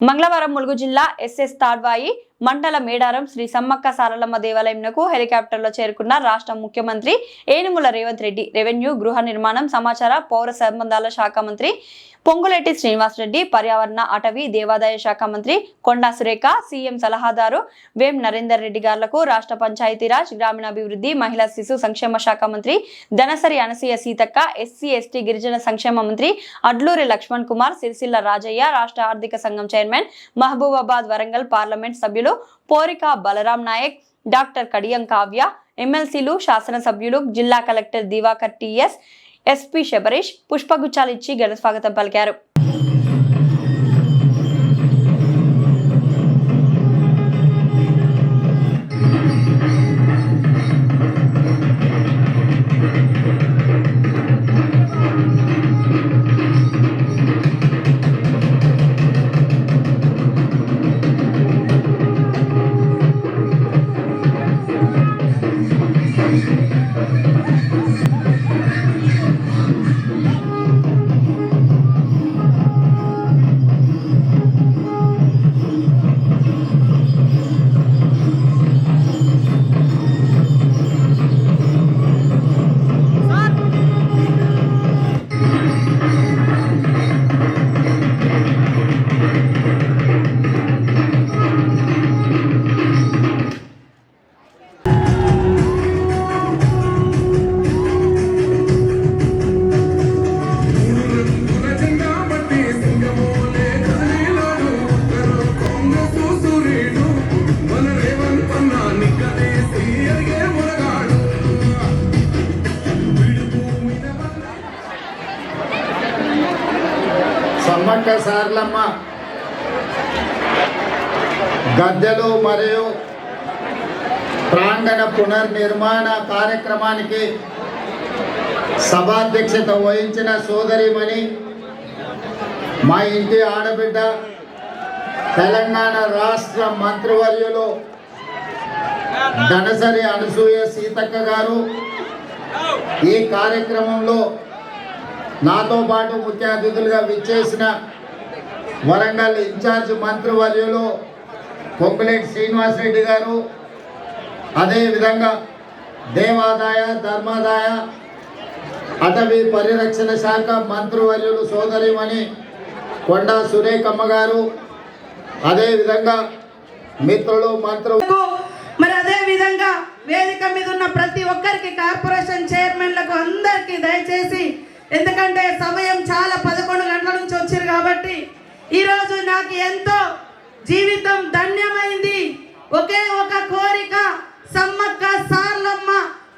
మంగళవారం ములుగు జిల్లా ఎస్ఎస్ తాడ్వాయి మండల మేడారం శ్రీ సమ్మక్క సారలమ్మ దేవాలయంకు హెలికాప్టర్లో చేరుకున్న రాష్ట్ర ముఖ్యమంత్రి ఏనుముల రేవంత్ రెడ్డి రెవెన్యూ గృహ నిర్మాణం సమాచార పౌర సంబంధాల శాఖ మంత్రి పొంగులేటి శ్రీనివాసరెడ్డి పర్యావరణ అటవీ దేవాదాయ శాఖ మంత్రి కొండా సురేఖ సీఎం సలహాదారు వేం నరేందర్ రెడ్డి గారులకు రాష్ట్ర పంచాయతీరాజ్ గ్రామీణాభివృద్ధి మహిళా శిశు సంక్షేమ శాఖ మంత్రి ధనసరి అనసూయ సీతక్క ఎస్సీ ఎస్టీ గిరిజన సంక్షేమ మంత్రి అడ్లూరి లక్ష్మణ్ కుమార్ సిరిసిల్ల రాజయ్య రాష్ట్ర ఆర్థిక సంఘం చైర్మన్ మహబూబాబాద్ వరంగల్ పార్లమెంట్ సభ్యులు పోరిక బలరాం నాయక్ డాక్టర్ కడియం కావ్య ఎమ్మెల్సీలు శాసనసభ్యులు జిల్లా collector Diwakar TS SP Shabarish పుష్పగుచ్చాలు ఇచ్చి ఘన స్వాగతం పలికారు. సార్లమ్మ. గద్దెలు మరియు ప్రాంగణ పునర్నిర్మాణ కార్యక్రమానికి సభాధ్యక్షత వహించిన సోదరిమణి మా ఇంటి ఆడబిడ్డ తెలంగాణ రాష్ట్ర మంత్రివర్యులు ధనసరి అనసూయ సీతక్క గారు. ఈ కార్యక్రమంలో నాతో పాటు ముఖ్య అతిథులుగా విచ్చేసిన వరంగల్ ఇన్ఛార్జ్ మంత్రివర్యులు పొంగులేటి శ్రీనివాసరెడ్డి గారు. అదేవిధంగా దేవాదాయ ధర్మాదాయ అటవీ పరిరక్షణ శాఖ మంత్రివర్యులు సోదరిమణి కొండా సురేఖమ్మ గారు. అదేవిధంగా మిత్రులు మంత్రులు మరి అదే విధంగా వేదిక మీద ఉన్న ప్రతి ఒక్కరికి కార్పొరేషన్ చైర్మన్లకు అందరికీ దయచేసి ఎందుకంటే సమయం చాలా పదకొండు గంటల నుంచి వచ్చారు కాబట్టి ఈరోజు నాకు ఎంతో జీవితం ధన్యమైంది. ఒకే ఒక కోరిక సమ్మక్క సార్లమ్మ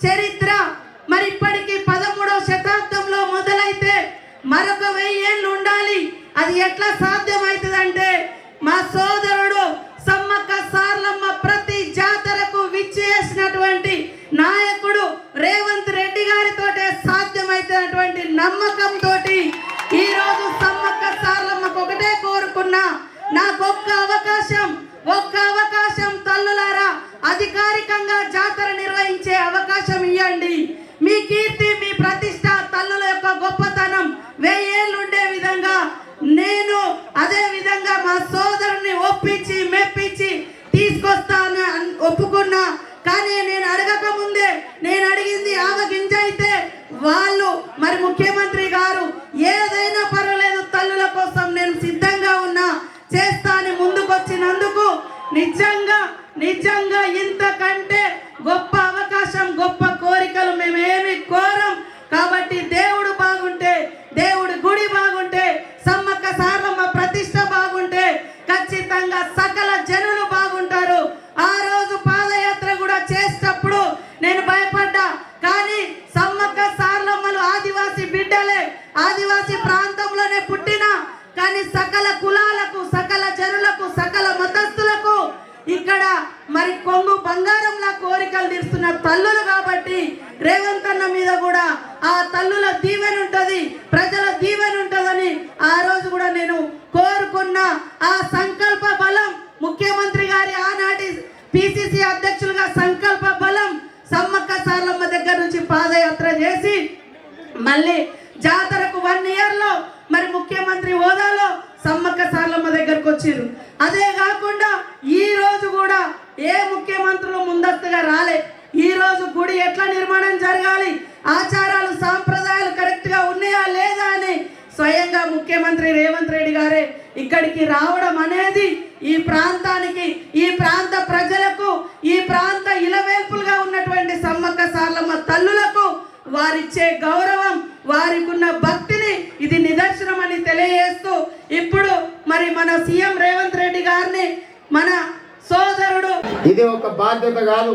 చరిత్ర. మరి ఇప్పటికి పదమూడవ శతాబ్దంలో మొదలైతే మరొక వెయ్యి ఏళ్ళు ఉండాలి. అది ఎట్లా సాధ్యమవుతుందంటే మా సోదరుడు సమ్మక్క సార్లమ్మ ప్రతి జాతరకు విచ్చేసినటువంటి నాయకుడు రేవంత్ రెడ్డి గారితోటే సాధ్యమవుతున్నటువంటి నమ్మకంతో ఈరోజు సమ్మ సార్లు ఒకటే కోరుకున్నా. నాకు ఒక్క అవకాశం ఒక్క అవకాశం తల్లులారా అధికారికంగా జాతర నిర్వహించే అవకాశం ఇవ్వండి మీ కీర్తి మీ ప్రతిష్ట తల్లుల యొక్క గొప్పతనం వెయ్యేళ్ళు ఉండే విధంగా నేను అదే విధంగా మా సోదరుని ఒప్పించి మెప్పించి తీసుకొస్తాను ఒప్పుకున్నా. కానీ నేను అడగక ముందే నేను అడిగింది ఆవగింజ అయితే వాళ్ళు మరి ముఖ్యమంత్రి గారు ఏదైనా పర్వాలేదు తల్లుల కోసం నేను సిద్ధంగా ఉన్నా చేస్తాను ముందుకొచ్చినందుకు నిజంగా నిజంగా ఇంతకంటే గొప్ప అవకాశం గొప్ప కోరికలు మేమేమి నేను కోరుకున్న ఆ సంకల్ప బలం ముఖ్యమంత్రి గారి ఆనాటి పిసిసి అధ్యక్షులుగా సంకల్ప బలం సమ్మక్క సార్లమ్మ దగ్గర నుంచి పాదయాత్ర చేసి మళ్ళీ జాతరకు వన్ ఇయర్లో మరి ముఖ్యమంత్రి హోదాలో సమ్మక్క సార్లమ్మ దగ్గరకు వచ్చిర్రు. అదే కాకుండా ఈ రోజు కూడా ఏ ముఖ్యమంత్రులు ముందస్తుగా రాలే. ఈ రోజు గుడి ఎట్లా నిర్మాణం జరగాలి? ఆచారాలు సాంప్రదాయాలు కరెక్ట్గా ఉన్నాయా లేదా అని స్వయంగా ముఖ్యమంత్రి రేవంత్ రెడ్డి గారే ఇక్కడికి రావడం అనేది ఈ ప్రాంతానికి ఈ ప్రాంత ప్రజలకు ఈ ప్రాంత ఇలవేల్పులుగా ఉన్నటువంటి సమ్మక్క సార్లమ్మ తల్లులకు వారిచ్చే గౌరవం వారికి ఉన్న భక్తిని ఇది నిదర్శనం అని తెలియజేస్తూ ఇప్పుడు మరి మన సీఎం రేవంత్ రెడ్డి గారిని మన సోదరుడు ఇది ఒక బాధ్యత కాదు.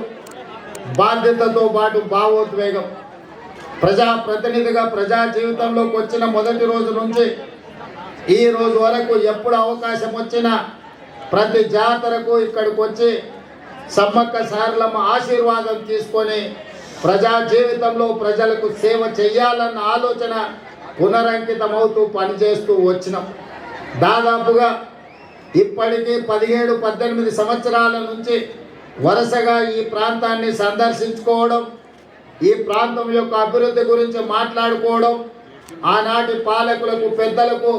బాధ్యతతో పాటు భావోద్వేగం. ప్రజా ప్రతినిధిగా ప్రజా జీవితంలోకి వచ్చిన మొదటి రోజు నుంచి ఈ రోజు వరకు ఎప్పుడు అవకాశం వచ్చినా ప్రతి జాతరకు ఇక్కడికి వచ్చి సమ్మక్క సారలమ్మ ఆశీర్వాదం తీసుకొని ప్రజా జీవితంలో ప్రజలకు సేవ చేయాలన్న ఆలోచన పునరంకితమవుతూ పనిచేస్తూ వచ్చినాం. దాదాపుగా ఇప్పటికీ పదిహేడు పద్దెనిమిది సంవత్సరాల నుంచి వరుసగా ఈ ప్రాంతాన్ని సందర్శించుకోవడం ఈ ప్రాంతం యొక్క అభివృద్ధి గురించి మాట్లాడుకోవడం ఆనాటి పాలకులకు పెద్దలకు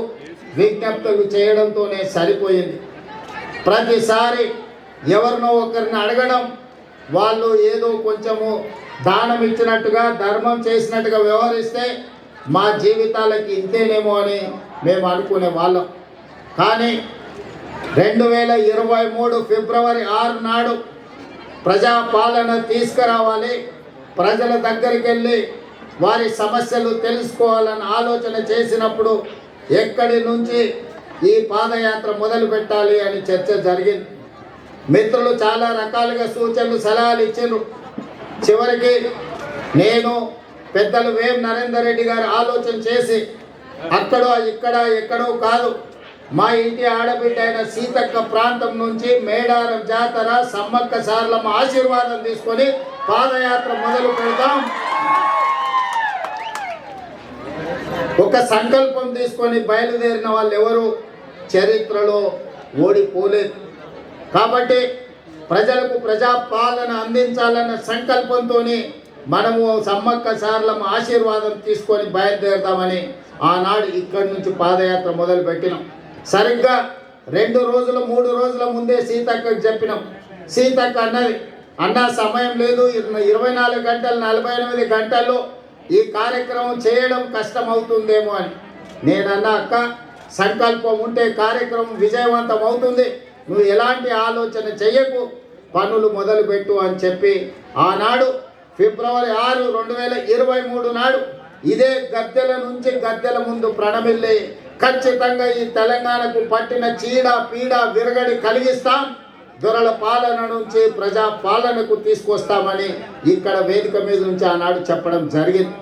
విజ్ఞప్తులు చేయడంతోనే సరిపోయింది. ప్రతిసారి ఎవరినో ఒకరిని అడగడం వాళ్ళు ఏదో కొంచెము దానం ఇచ్చినట్టుగా ధర్మం చేసినట్టుగా వ్యవహరిస్తే మా జీవితాలకి ఇంతేనేమో అని మేము అనుకునే వాళ్ళం. కానీ రెండు వేల ఇరవై మూడు ఫిబ్రవరి ఆరు నాడు ప్రజాపాలన తీసుకురావాలి ప్రజల దగ్గరికి వెళ్ళి వారి సమస్యలు తెలుసుకోవాలని ఆలోచన చేసినప్పుడు ఎక్కడి నుంచి ఈ పాదయాత్ర మొదలు పెట్టాలి అని చర్చ జరిగింది. మిత్రులు చాలా రకాలుగా సూచనలు సలహాలు ఇచ్చారు చివరికి నేను పెద్దలు వేం నరేందర్ రెడ్డి గారు ఆలోచన చేసి అక్కడో ఇక్కడ ఎక్కడో కాదు మా ఇంటి ఆడబిడ్డ అయిన సీతక్క ప్రాంతం నుంచి మేడారం జాతర సమ్మక్క సార్లమ్మ ఆశీర్వాదం తీసుకొని పాదయాత్ర మొదలు పెడతాం ఒక సంకల్పం తీసుకొని బయలుదేరిన వాళ్ళు ఎవరు? చరిత్రలో ఓడిపోలేదు. కాబట్టి ప్రజలకు ప్రజాపాలన అందించాలన్న సంకల్పంతో మనము సమ్మక్క సార్లమ్మ ఆశీర్వాదం తీసుకొని బయలుదేరుతామని ఆనాడు ఇక్కడి నుంచి పాదయాత్ర మొదలు పెట్టినాం. సరిగ్గా రెండు రోజులు మూడు రోజుల ముందే సీతక్కకు చెప్పినాం. సీతక్క అన్నది అన్న సమయం లేదు. ఇరవై నాలుగు గంటలు నలభై ఎనిమిది గంటల్లో ఈ కార్యక్రమం చేయడం కష్టం అవుతుందేమో అని. నేనన్నా అక్క సంకల్పం ఉంటే కార్యక్రమం విజయవంతం అవుతుంది. నువ్వు ఎలాంటి ఆలోచన చెయ్యకు. పనులు మొదలుపెట్టు అని చెప్పి ఆనాడు ఫిబ్రవరి ఆరు రెండు వేల ఇరవై మూడు నాడు ఇదే గద్దెల నుంచి గద్దెల ముందు ప్రణమిల్లి ఖచ్చితంగా ఈ తెలంగాణకు పట్టిన చీడ పీడ విరగడి కలిగిస్తాం. దొరల పాలన నుంచి ప్రజా పాలనకు తీసుకొస్తామని ఇక్కడ వేదిక మీద నుంచి ఆనాడు చెప్పడం జరిగింది.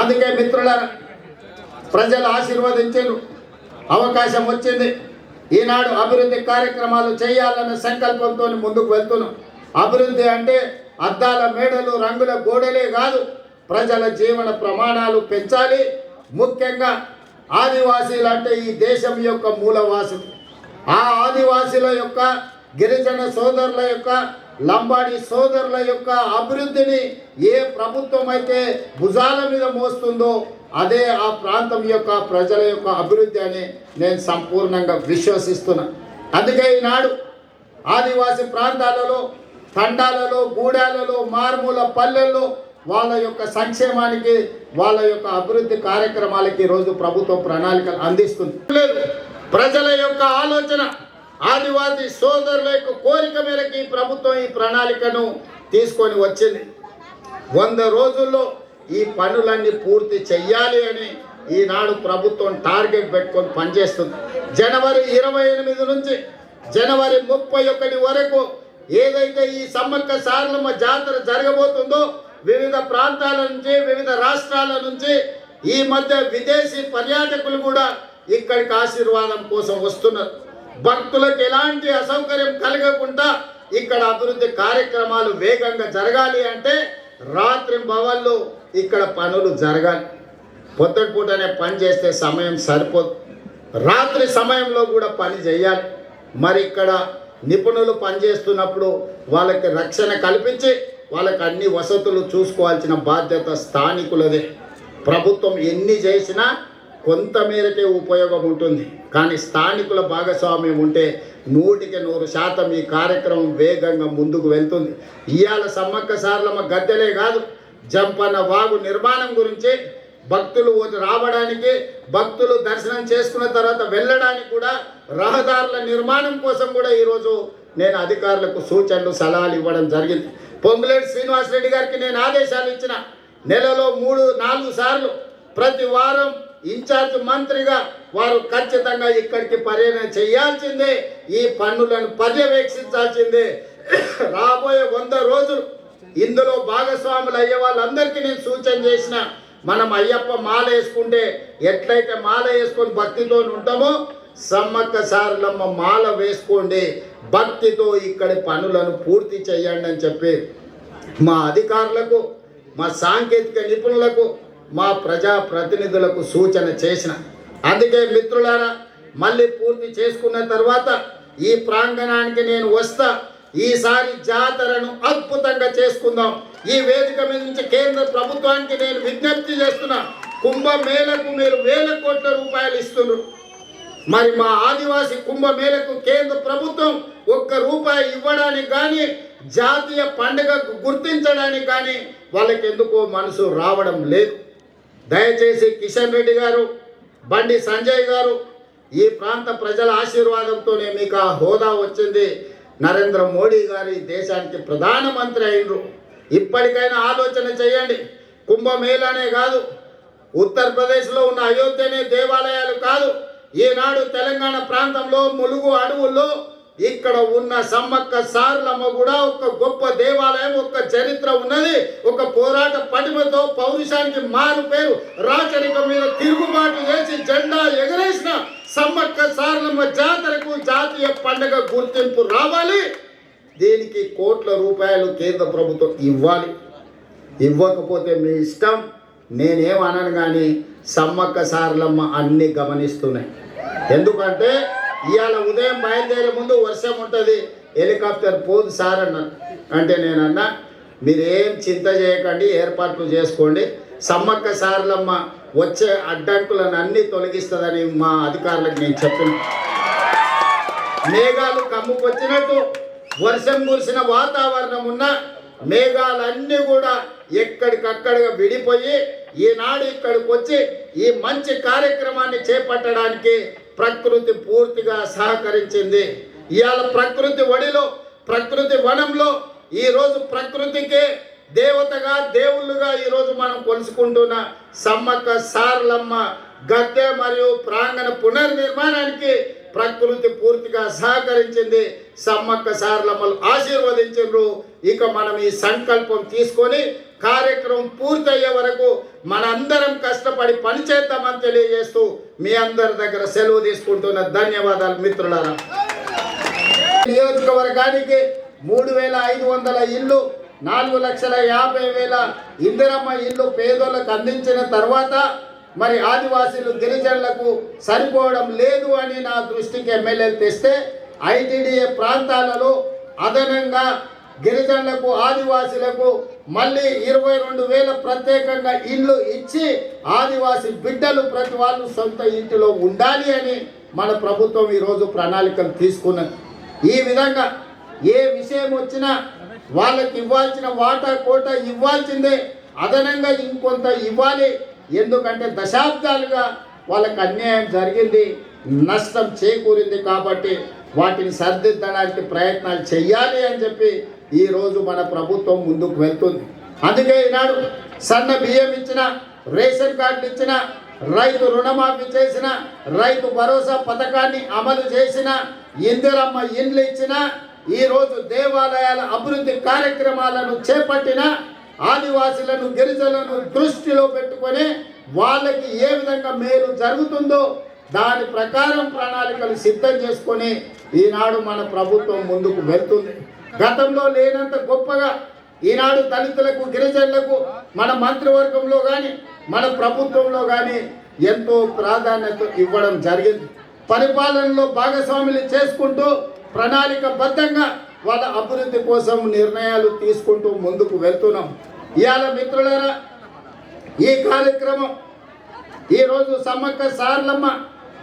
అందుకే మిత్రుల ప్రజలు ఆశీర్వదించారు అవకాశం వచ్చింది. ఈనాడు అభివృద్ధి కార్యక్రమాలు చేయాలన్న సంకల్పంతో ముందుకు వెళ్తున్నాం. అభివృద్ధి అంటే అద్దాల మేడలు రంగుల గోడలే కాదు ప్రజల జీవన ప్రమాణాలు పెంచాలి. ముఖ్యంగా ఆదివాసీలు అంటే ఈ దేశం యొక్క మూలవాసులు ఆ ఆదివాసీల యొక్క గిరిజన సోదరుల యొక్క లంబాడి సోదరుల యొక్క అభివృద్ధిని ఏ ప్రభుత్వం అయితే భుజాల మీద మోస్తుందో అదే ఆ ప్రాంతం యొక్క ప్రజల యొక్క అభివృద్ధి అని నేను సంపూర్ణంగా విశ్వసిస్తున్నా. అందుకే ఈనాడు ఆదివాసి ప్రాంతాలలో తండాలలో గూడాలలో మారుమూల పల్లెల్లో వాళ్ళ యొక్క సంక్షేమానికి వాళ్ళ యొక్క అభివృద్ధి కార్యక్రమాలకి ఈరోజు ప్రభుత్వం ప్రణాళికలు అందిస్తుంది ప్రజల యొక్క ఆలోచన ఆదివాసి సోదరుల యొక్క కోరిక మేరకు ఈ ప్రభుత్వం ఈ ప్రణాళికను తీసుకొని వచ్చింది. వంద రోజుల్లో ఈ పనులన్నీ పూర్తి చెయ్యాలి అని ఈనాడు ప్రభుత్వం టార్గెట్ పెట్టుకొని పనిచేస్తుంది. జనవరి ఇరవై ఎనిమిది నుంచి జనవరి ముప్పై ఒకటి వరకు ఏదైతే ఈ సమ్మక్క సారలమ్మ జాతర జరగబోతుందో వివిధ ప్రాంతాల నుంచి వివిధ రాష్ట్రాల నుంచి ఈ మధ్య విదేశీ పర్యాటకులు కూడా ఇక్కడికి ఆశీర్వాదం కోసం వస్తున్నారు. భక్తులకు ఎలాంటి అసౌకర్యం కలగకుండా ఇక్కడ అభివృద్ధి కార్యక్రమాలు వేగంగా జరగాలి అంటే రాత్రి భవన్లు ఇక్కడ పనులు జరగాలి. పొద్దుటి పూటనే పని చేస్తే సమయం సరిపోదు. రాత్రి సమయంలో కూడా పని చేయాలి. మరి ఇక్కడ నిపుణులు పనిచేస్తున్నప్పుడు వాళ్ళకి రక్షణ కల్పించి వాళ్ళకి అన్ని వసతులు చూసుకోవాల్సిన బాధ్యత స్థానికులదే. ప్రభుత్వం ఎన్ని చేసినా కొంతమేరకే ఉపయోగం ఉంటుంది. కానీ స్థానికుల భాగస్వామ్యం ఉంటే నూటికి నూరు శాతం ఈ కార్యక్రమం వేగంగా ముందుకు వెళ్తుంది. ఇవాళ సమ్మక్క సార్లమ్మ గద్దెలే కాదు జంపన్న వాగు నిర్మాణం గురించి భక్తులు రావడానికి భక్తులు దర్శనం చేసుకున్న తర్వాత వెళ్ళడానికి కూడా రహదారుల నిర్మాణం కోసం కూడా ఈరోజు నేను అధికారులకు సూచనలు సలహాలు ఇవ్వడం జరిగింది. పొంగులేటి శ్రీనివాసరెడ్డి గారికి నేను ఆదేశాలు ఇచ్చిన నెలలో మూడు నాలుగు సార్లు ప్రతి వారం ఇన్ఛార్జ్ మంత్రిగా వారు ఖచ్చితంగా ఇక్కడికి పర్యటన చేయాల్సిందే. ఈ పన్నులను పర్యవేక్షించాల్సిందే. రాబోయే వంద రోజులు ఇందులో భాగస్వాములు అయ్యే వాళ్ళందరికీ నేను సూచన చేసిన మనం అయ్యప్ప మాల వేసుకుంటే ఎట్లయితే మాల వేసుకొని భక్తితో ఉంటామో సమ్మక్క సారలమ్మ మాల వేసుకోండి. భక్తితో ఇక్కడి పనులను పూర్తి చేయండి అని చెప్పి మా అధికారులకు మా సాంకేతిక నిపుణులకు మా ప్రజా ప్రతినిధులకు సూచన చేసిన. అందుకే మిత్రులారా మళ్ళీ పూర్తి చేసుకున్న తర్వాత ఈ ప్రాంగణానికి నేను వస్తా ఈసారి జాతరను అద్భుతంగా చేసుకుందాం. ఈ వేదిక మీద నుంచి కేంద్ర ప్రభుత్వానికి నేను విజ్ఞప్తి చేస్తున్నా కుంభమేళకు మీరు వేల కోట్ల రూపాయలు ఇస్తున్నారు. మరి మా ఆదివాసి కుంభమేళకు కేంద్ర ప్రభుత్వం ఒక్క రూపాయి ఇవ్వడానికి కానీ జాతీయ పండుగకు గుర్తించడానికి కానీ వాళ్ళకి ఎందుకో మనసు రావడం లేదు. దయచేసి కిషన్ రెడ్డి గారు బండి సంజయ్ గారు ఈ ప్రాంత ప్రజల ఆశీర్వాదంతోనే మీకు ఆ హోదా వచ్చింది. నరేంద్ర మోడీ గారు ఈ దేశానికి ప్రధానమంత్రి అయినరు. ఇప్పటికైనా ఆలోచన చేయండి. కుంభమేళనే కాదు ఉత్తరప్రదేశ్లో ఉన్న అయోధ్యనే దేవాలయాలు కాదు ఈనాడు తెలంగాణ ప్రాంతంలో ములుగు అడవుల్లో ఇక్కడ ఉన్న సమ్మక్క సార్లమ్మ కూడా ఒక గొప్ప దేవాలయం ఒక చరిత్ర ఉన్నది. ఒక పోరాట పటిమతో పౌరుషానికి మారు పేరు రాచరికం మీద తిరుగుబాటు చేసి జెండా ఎగరేసిన సమ్మక్క సార్లమ్మ జాతరకు జాతీయ పండుగ గుర్తింపు రావాలి. దీనికి కోట్ల రూపాయలు కేంద్ర ప్రభుత్వం ఇవ్వాలి. ఇవ్వకపోతే మీ ఇష్టం. నేనేమనను కానీ సమ్మక్క సార్లమ్మ అన్ని గమనిస్తున్నాయి. ఎందుకంటే ఇవాళ ఉదయం బయలుదేరే ముందు వర్షం ఉంటుంది. హెలికాప్టర్ పోదు సార్ అన్న. అంటే నేను మీరేం చింత చేయకండి ఏర్పాట్లు చేసుకోండి. సమ్మక్క సార్లమ్మ వచ్చే అడ్డంకులను అన్ని తొలగిస్తుందని మా అధికారులకు నేను చెప్పిన మేఘాలు కమ్ముకొచ్చినట్టు వర్షం కురిసిన వాతావరణం ఉన్న మేఘాలన్నీ కూడా ఎక్కడికక్కడిగా విడిపోయి ఈనాడు ఇక్కడికి వచ్చి ఈ మంచి కార్యక్రమాన్ని చేపట్టడానికి ప్రకృతి పూర్తిగా సహకరించింది. ఇవాళ ప్రకృతి ఒడిలో ప్రకృతి వనంలో ఈరోజు ప్రకృతికే దేవతగా దేవుళ్ళుగా ఈరోజు మనం కొలుసుకుంటున్న సమ్మక్క సారలమ్మ గద్దె మరియు ప్రాంగణ పునర్నిర్మాణానికి ప్రకృతి పూర్తిగా సహకరించింది. సమ్మక్క సారలమ్మలు ఆశీర్వదించారు ఇక మనం ఈ సంకల్పం తీసుకొని కార్యక్రమం పూర్తయ్యే వరకు మనందరం కష్టపడి పనిచేద్దామని తెలియజేస్తూ మీ అందరి దగ్గర సెలవు తీసుకుంటున్న ధన్యవాదాలు మిత్రులారా. నియోజకవర్గానికి మూడు వేల ఐదు వందల ఇల్లు నాలుగు లక్షల యాభై వేల ఇందిరమ్మ ఇల్లు పేదోళ్ళకు అందించిన తర్వాత మరి ఆదివాసీలు గిరిజనులకు సరిపోవడం లేదు అని నా దృష్టికి ఎమ్మెల్యేలు తెస్తే ఐటీడీఏ ప్రాంతాలలో అదనంగా గిరిజనులకు ఆదివాసులకు మళ్ళీ ఇరవై రెండు వేల ప్రత్యేకంగా ఇల్లు ఇచ్చి ఆదివాసి బిడ్డలు ప్రతి వాళ్ళు సొంత ఇంటిలో ఉండాలి అని మన ప్రభుత్వం ఈరోజు ప్రణాళికలు తీసుకున్నది. ఈ విధంగా ఏ విషయం వచ్చినా వాళ్ళకి ఇవ్వాల్సిన వాటా కోట ఇవ్వాల్సిందే. అదనంగా ఇంకొంత ఇవ్వాలి. ఎందుకంటే దశాబ్దాలుగా వాళ్ళకి అన్యాయం జరిగింది నష్టం చేకూరింది కాబట్టి వాటిని సరిదిద్దడానికి ప్రయత్నాలు చేయాలి అని చెప్పి ఈరోజు మన ప్రభుత్వం ముందుకు వెళ్తుంది. అందుకే ఈనాడు సన్న బియ్యం ఇచ్చిన రేషన్ కార్డు ఇచ్చిన రైతు రుణమాఫీ చేసిన రైతు భరోసా పథకాన్ని అమలు చేసిన ఇందిరమ్మ ఇండ్లు ఇచ్చిన ఈరోజు దేవాలయాల అభివృద్ధి కార్యక్రమాలను చేపట్టిన ఆదివాసులను గిరిజనులను దృష్టిలో పెట్టుకొని వాళ్ళకి ఏ విధంగా మేలు జరుగుతుందో దాని ప్రకారం ప్రణాళికలు సిద్ధం చేసుకొని ఈనాడు మన ప్రభుత్వం ముందుకు వెళ్తుంది. గతంలో లేనంత గొప్పగా ఈనాడు దళితులకు గిరిజనులకు మన మంత్రివర్గంలో కానీ మన ప్రభుత్వంలో కానీ ఎంతో ప్రాధాన్యత ఇవ్వడం జరిగింది. పరిపాలనలో భాగస్వాములు చేసుకుంటూ ప్రణాళికబద్ధంగా వాళ్ళ అభివృద్ధి కోసం నిర్ణయాలు తీసుకుంటూ ముందుకు వెళ్తున్నాం. ఇవాళ మిత్రులరా ఈ కార్యక్రమం ఈరోజు సమ్మక్క సార్లమ్మ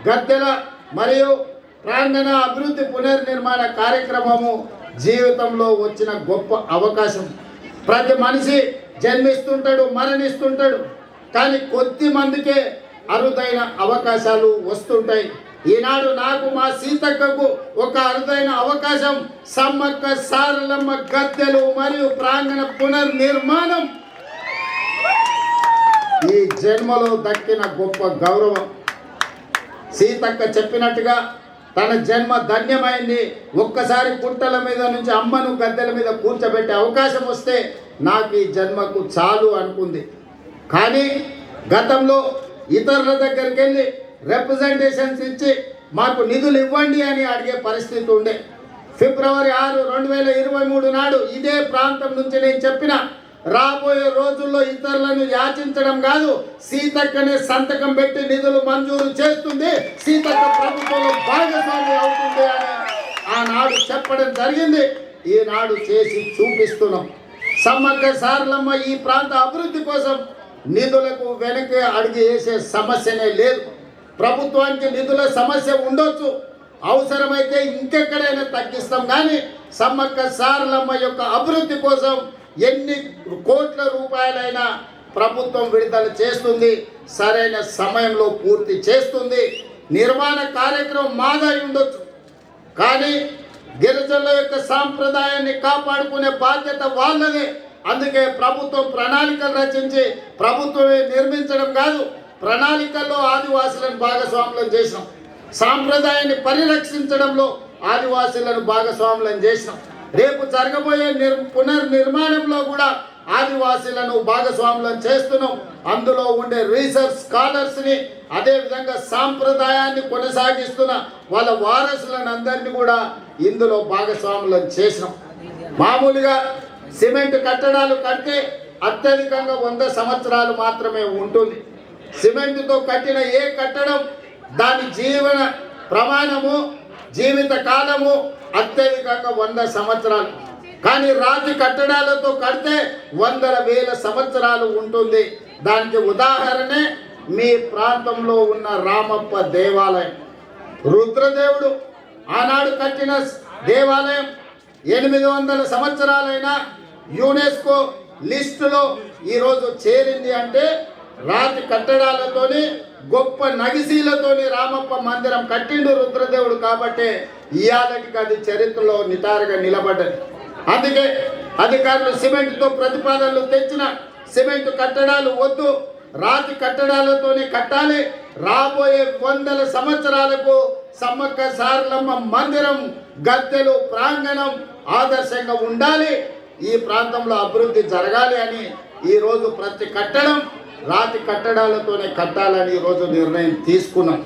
గద్దెల మరియు ప్రాంగణ అభివృద్ధి పునర్నిర్మాణ కార్యక్రమము జీవితంలో వచ్చిన గొప్ప అవకాశం. ప్రతి మనిషి జన్మిస్తుంటాడు మరణిస్తుంటాడు. కానీ కొద్ది మందికే అరుదైన అవకాశాలు వస్తుంటాయి. ఈనాడు నాకు మా సీతక్కకు ఒక అరుదైన అవకాశం. సమ్మక్క సారలమ్మ గద్దెలు మరియు ప్రాంగణ పునర్నిర్మాణం. ఈ జన్మలో దక్కిన గొప్ప గౌరవం. సీతక్క చెప్పినట్టుగా తన జన్మ ధన్యమైంది. ఒక్కసారి పుట్టల మీద నుంచి అమ్మను గద్దెల మీద కూర్చోబెట్టే అవకాశం వస్తే నాకు ఈ జన్మకు చాలు అనుకుంది. కానీ గతంలో ఇతరుల దగ్గరికి వెళ్ళి రిప్రజెంటేషన్స్ ఇచ్చి మాకు నిధులు ఇవ్వండి అని అడిగే పరిస్థితి ఉండే. ఫిబ్రవరి ఆరు రెండు వేల ఇరవై మూడు నాడు ఇదే ప్రాంతం నుంచి నేను చెప్పిన రాబోయే రోజుల్లో ఇతరులను యాచించడం కాదు సీతక్కనే సంతకం పెట్టి నిధులు మంజూరు చేస్తుంది సీతక్క ప్రభుత్వంలో భాగస్వామి అవుతుంది అని ఆనాడు చెప్పడం జరిగింది. ఈనాడు చేసి చూపిస్తున్నాం. సమ్మక్క సారలమ్మ ఈ ప్రాంత అభివృద్ధి కోసం నిధులకు వెనక్కి అడిగి వేసే సమస్యనే లేదు. ప్రభుత్వానికి నిధుల సమస్య ఉండొచ్చు. అవసరమైతే ఇంకెక్కడైనా తగ్గిస్తాం కానీ సమ్మక్క సారలమ్మ యొక్క అభివృద్ధి కోసం ఎన్ని కోట్ల రూపాయలైనా ప్రభుత్వం విడుదల చేస్తుంది సరైన సమయంలో పూర్తి చేస్తుంది నిర్మాణ కార్యక్రమం మాదై ఉండొచ్చు. కానీ గిరిజనుల యొక్క సాంప్రదాయాన్ని కాపాడుకునే బాధ్యత వాళ్ళదే. అందుకే ప్రభుత్వం ప్రణాళికలు రచించి ప్రభుత్వమే నిర్మించడం కాదు ప్రణాళికల్లో ఆదివాసులను భాగస్వాములను చేసినాం సాంప్రదాయాన్ని పరిరక్షించడంలో ఆదివాసులను భాగస్వాములను చేసినాం రేపు జరగబోయే నిర్ పునర్నిర్మాణంలో కూడా ఆదివాసీలను భాగస్వాములను చేస్తున్నాం. అందులో ఉండే రీసెర్చ్ స్కాలర్స్ని అదేవిధంగా సాంప్రదాయాన్ని కొనసాగిస్తున్న వాళ్ళ వారసులను అందరినీ కూడా ఇందులో భాగస్వాములను చేసినాం. మామూలుగా సిమెంట్ కట్టడాలు కడితే అత్యధికంగా వంద సంవత్సరాలు మాత్రమే ఉంటుంది. సిమెంట్తో కట్టిన ఏ కట్టడం దాని జీవన ప్రమాణము జీవిత కాలము అత్యధికంగా వంద సంవత్సరాలు. కానీ రాతి కట్టడాలతో కడితే వందల వేల సంవత్సరాలు ఉంటుంది. దానికి ఉదాహరణే మీ ప్రాంతంలో ఉన్న రామప్ప దేవాలయం. రుద్రదేవుడు ఆనాడు కట్టిన దేవాలయం ఎనిమిది వందల సంవత్సరాలైన యునెస్కో లిస్టులో ఈరోజు చేరింది అంటే రాతి కట్టడాలతోని గొప్ప నగిశీలతోని రామప్ప మందిరం కట్టిండు రుద్రదేవుడు కాబట్టి ఇయాలటికి అది చరిత్రలో నిటారుగా నిలబడ్డది. అందుకే అధికారులు సిమెంట్తో ప్రతిపాదనలు తెచ్చిన సిమెంట్ కట్టడాలు వద్దు. రాతి కట్టడాలతోనే కట్టాలి. రాబోయే వందల సంవత్సరాలకు సమ్మక్క సారలమ్మ మందిరం గద్దెలు ప్రాంగణం ఆదర్శంగా ఉండాలి. ఈ ప్రాంతంలో అభివృద్ధి జరగాలి అని ఈరోజు ప్రతి కట్టడం రాతి కట్టడాలతోనే కట్టాలని ఈరోజు నిర్ణయం తీసుకున్నాం.